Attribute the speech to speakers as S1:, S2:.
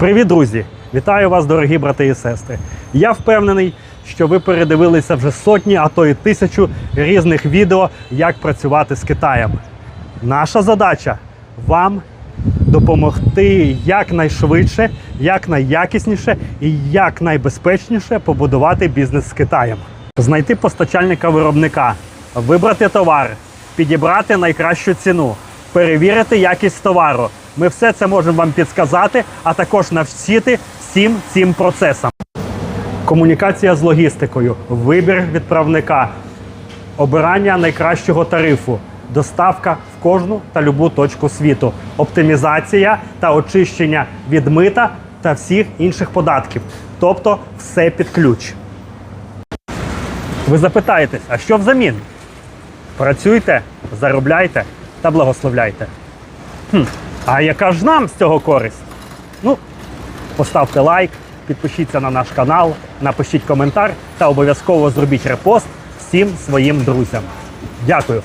S1: Привіт, друзі! Вітаю вас, дорогі брати і сестри. Я впевнений, що ви передивилися вже сотні, а то і тисячу різних відео, як працювати з Китаєм. Наша задача вам допомогти якнайшвидше, якнайякісніше і якнайбезпечніше побудувати бізнес з Китаєм. Знайти постачальника виробника, вибрати товар, підібрати найкращу ціну, перевірити якість товару. Ми все це можемо вам підсказати, а також навчити всім цим процесам. Комунікація з логістикою, вибір відправника, обирання найкращого тарифу, доставка в кожну та любу точку світу, оптимізація та очищення від мита та всіх інших податків. Тобто все під ключ. Ви запитаєтесь, а що взамін? Працюйте, заробляйте та благословляйте. Хм, а яка ж нам з цього користь? Ну, поставте лайк, підпишіться на наш канал, напишіть коментар та обов'язково зробіть репост всім своїм друзям. Дякую!